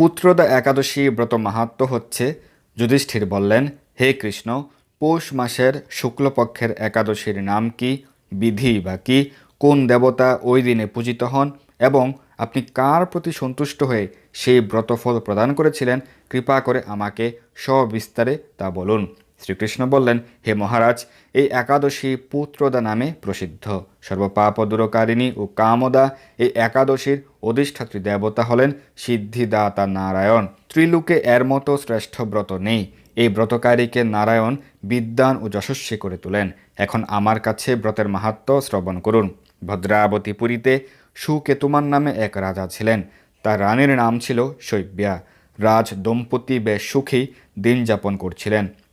পুত্রদা একাদশী ব্রত মাহাত্ম হচ্ছে, যুধিষ্ঠির বললেন, হে কৃষ্ণ, পৌষ মাসের শুক্লপক্ষের একাদশীর নাম কি, বিধি বা কি, কোন দেবতা ওই দিনে পূজিত হন, এবং আপনি কার প্রতি সন্তুষ্ট হয়ে সেই ব্রতফল প্রদান করেছিলেন, কৃপা করে আমাকে সবিস্তারে তা বলুন। শ্রীকৃষ্ণ বললেন, হে মহারাজ, এই একাদশী পুত্রদা নামে প্রসিদ্ধ। সর্বপাপ দূরকারিণী ও কামদা এই একাদশীর অধিষ্ঠাত্রী দেবতা হলেন সিদ্ধিদাতা নারায়ণ। ত্রিলোকে এর মতো শ্রেষ্ঠ ব্রত নেই। এই ব্রতকারীকে নারায়ণ বিদ্যান ও যশস্বী করে তোলেন। এখন আমার কাছে ব্রতের মাহাত্ম শ্রবণ করুন। ভদ্রাবতী পুরীতে সুকেতুমান নামে এক রাজা ছিলেন। তার রানীর নাম ছিল শৈব্যা। রাজ দম্পতি বেশ সুখী দিন যাপন করছিলেন।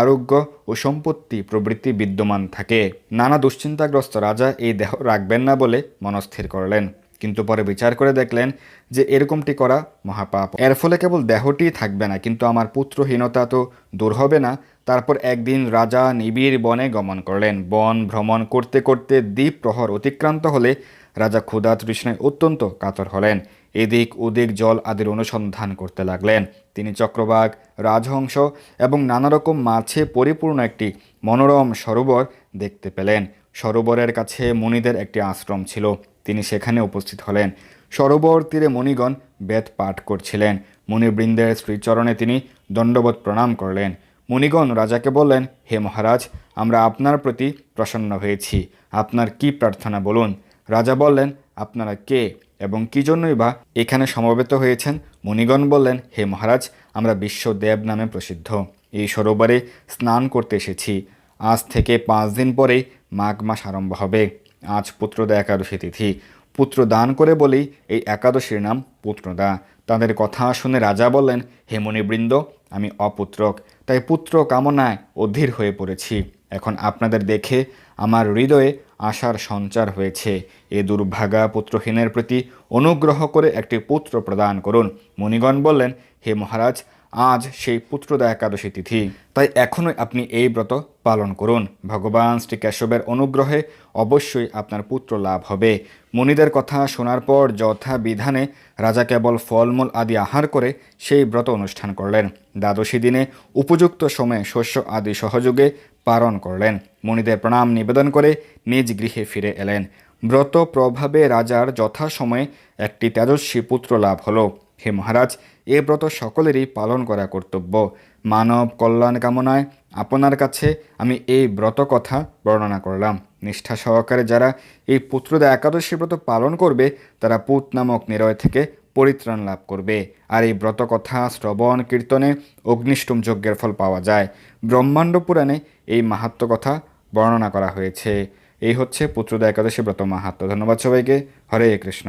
আরোগ্য ও সম্পত্তি প্রবৃত্তি বিদ্যমান থাকে। নানা দুশ্চিন্তাগ্রস্ত রাজা এই দেহ রাখবেন না বলে মনস্থির করলেন। কিন্তু পরে বিচার করে দেখলেন যে এরকমটি করা মহাপাপ। এর ফলে কেবল দেহটি থাকবে না, কিন্তু আমার পুত্রহীনতা তো দূর হবে না। তারপর একদিন রাজা নিবিড় বনে গমন করলেন। বন ভ্রমণ করতে করতে দ্বীপ প্রহর অতিক্রান্ত হলে রাজা ক্ষুধা তৃষ্ণায় অত্যন্ত কাতর হলেন। এদিক ওদিক জল আদির অনুসন্ধান করতে লাগলেন। তিনি চক্রবাক রাজহংস এবং নানা রকম মাছে পরিপূর্ণ একটি মনোরম সরোবর দেখতে পেলেন। সরোবরের কাছে মুনিদের একটি আশ্রম ছিল। তিনি সেখানে উপস্থিত হলেন। সরোবর তীরে মণিগণ বেদ পাঠ করছিলেন। মুনিবৃন্দের শ্রীচরণে তিনি দণ্ডবোধ প্রণাম করলেন। মুনিগণ রাজাকে বললেন, হে মহারাজ, আমরা আপনার প্রতি প্রসন্ন হয়েছি। আপনার কি প্রার্থনা বলুন? রাজা বললেন আপনারা কে এবং কি জন্যই বা এখানে সমবেত হয়েছেন? মুনিগণ বললেন, হে মহারাজ, আমরা বিশ্বদেব নামে প্রসিদ্ধ। এই সরোবরে স্নান করতে এসেছি। আজ থেকে পাঁচ দিন পরেই মাঘ মাস আরম্ভ হবে। আজ পুত্রদা একাদশী তিথি। পুত্র দান করে বলেই এই একাদশীর নাম পুত্রদা। তাদের কথা শুনে রাজা বললেন, হে মুনিবৃন্দ, আমি অপুত্রক। তাই পুত্র কামনায় অধীর হয়ে পড়েছি। এখন আপনাদের দেখে আমার হৃদয়ে আশার সঞ্চার হয়েছে। এ দুর্ভাগা পুত্রহীনের প্রতি অনুগ্রহ করে একটি পুত্র প্রদান করুন। মুনিগণ বললেন, হে মহারাজ আজ সেই পুত্রদা একাদশী তিথি। তাই এখনই আপনি এই ব্রত পালন করুন। ভগবান শ্রী কেশবের অনুগ্রহে অবশ্যই আপনার পুত্র লাভ হবে। মুনিদের কথা শোনার পর যথা বিধানে রাজা কেবল ফলমূল আদি আহার করে সেই ব্রত অনুষ্ঠান করলেন। দ্বাদশী দিনে উপযুক্ত সময়ে শস্য আদি সহযোগে পালন করলেন। মুনিদের প্রণাম নিবেদন করে নিজ গৃহে ফিরে এলেন। ব্রত প্রভাবে রাজার যথাসময়ে একটি তেজস্বী পুত্র লাভ হলো। হে মহারাজ, এ ব্রত সকলেরই পালন করা কর্তব্য। মানব কল্যাণ কামনায় আপনার কাছে আমি এই ব্রত কথা বর্ণনা করলাম। নিষ্ঠা সহকারে যারা এই পুত্রদা একাদশী ব্রত পালন করবে, তারা পুত নামক নিরয় থেকে পরিত্রাণ লাভ করবে। আর এই ব্রত কথা, শ্রবণ, কীর্তনে অগ্নিষ্টম যজ্ঞের ফল পাওয়া যায়। ব্রহ্মাণ্ড পুরাণে এই মাহাত্ম কথা বর্ণনা করা হয়েছে। এই হচ্ছে পুত্রদা একাদশী ব্রত মাহাত্ম। ধন্যবাদ সবাইকে। হরে কৃষ্ণ।